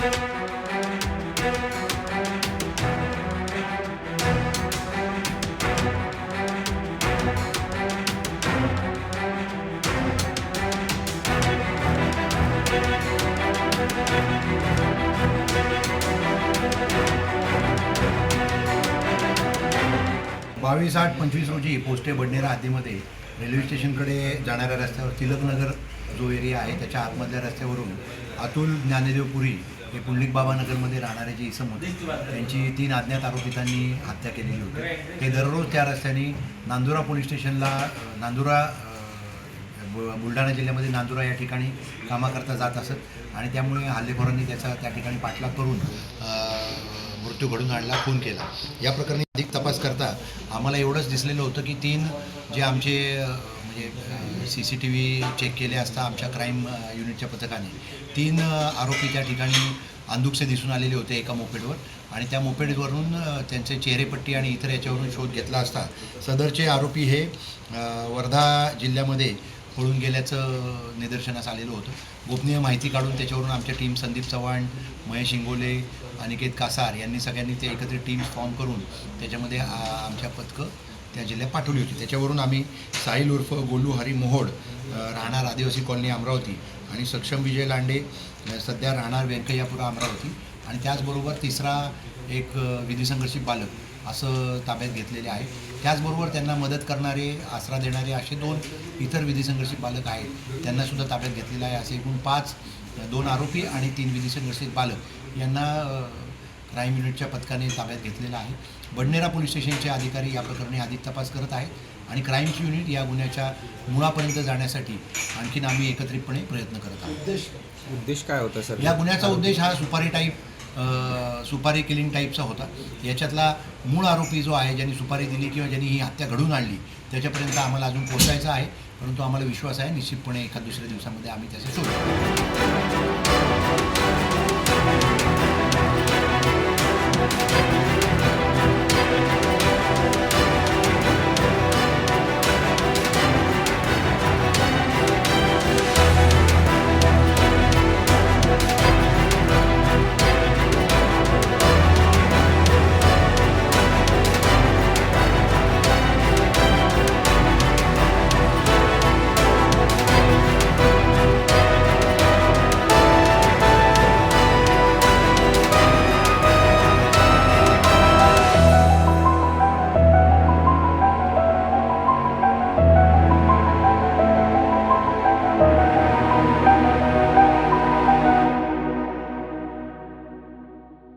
बावीस आठ पंचवीस रोजी पोस्टे बडनेरा हद्दीमध्ये रेल्वे स्टेशनकडे जाणाऱ्या रस्त्यावर तिलकनगर जो एरिया आहे त्याच्या आतमधल्या रस्त्यावरून अतुल ज्ञानदेव पुरी हे पुंडलिक बाबानगरमध्ये राहणारे जे इसम होते त्यांची तीन अज्ञात आरोपितांनी हत्या केलेली होती. ते दररोज त्या रस्त्याने नांदुरा पोलीस स्टेशनला नांदुरा बुलढाणा जिल्ह्यामध्ये नांदुरा या ठिकाणी कामाकरता जात असत आणि त्यामुळे हल्लेखोरांनी त्याचा त्या ठिकाणी पाठलाग करून मृत्यू घडून आणला खून केला. या प्रकरणी अधिक तपास करता आम्हाला एवढंच दिसलेलं होतं की तीन जे आमचे म्हणजे C C T V check केले असता आमच्या क्राईम युनिटच्या पथकाने तीन आरोपी त्या ठिकाणी अंदुकसे दिसून आलेले होते एका मोपेडवर आणि त्या मोपेडवरून त्यांचे चेहरेपट्टी आणि इतर याच्यावरून शोध घेतला असता. सदरचे आरोपी हे वर्धा जिल्ह्यामध्ये पळून गेल्याचं निदर्शनास आलेलं होतं. गोपनीय माहिती काढून त्याच्यावरून आमच्या टीम संदीप चव्हाण महेश इंगोले अनिकेत कासार यांनी सगळ्यांनी ते एकत्रित टीम फॉर्म करून त्याच्यामध्ये आमच्या पथकं त्या जिल्ह्यात पाठवली होती. त्याच्यावरून आम्ही साहिल उर्फ गोलू हरी मोहोड राहणार आदिवासी कॉलनी अमरावती आणि सक्षम विजय लांडे सध्या राहणार व्यंकय्यापुरा अमरावती आणि त्याचबरोबर तिसरा एक विधी विधिसंघर्षित बालक असं ताब्यात घेतलेले आहे. त्याचबरोबर त्यांना मदत करणारे आसरा देणारे असे दोन इतर विधिसंघर्षित बालक आहेत. त्यांनासुद्धा ताब्यात घेतलेलं आहे. असे एकूण पाच दोन आरोपी आणि तीन विधिसंघर्षित बालक यांना क्राईम युनिटच्या पथकाने ताब्यात घेतलेलं आहे. बडनेरा पोलीस स्टेशनचे अधिकारी या प्रकरणी अधिक तपास करत आहेत आणि क्राईम्स युनिट या गुन्ह्याच्या मुळापर्यंत जाण्यासाठी आणखीन आम्ही एकत्रितपणे प्रयत्न करत आहोत. उद्देश? उद्देश काय होता सर? या गुन्ह्याचा उद्देश हा सुपारी टाईप सुपारी किलिंग टाईपचा होता. याच्यातला मूळ आरोपी जो आहे ज्यांनी सुपारी दिली किंवा ज्यांनी ही हत्या घडून आणली त्याच्यापर्यंत आम्हाला अजून पोहोचायचं आहे. परंतु आम्हाला विश्वास आहे निश्चितपणे एका दुसऱ्या दिवसामध्ये आम्ही त्याचा शोध.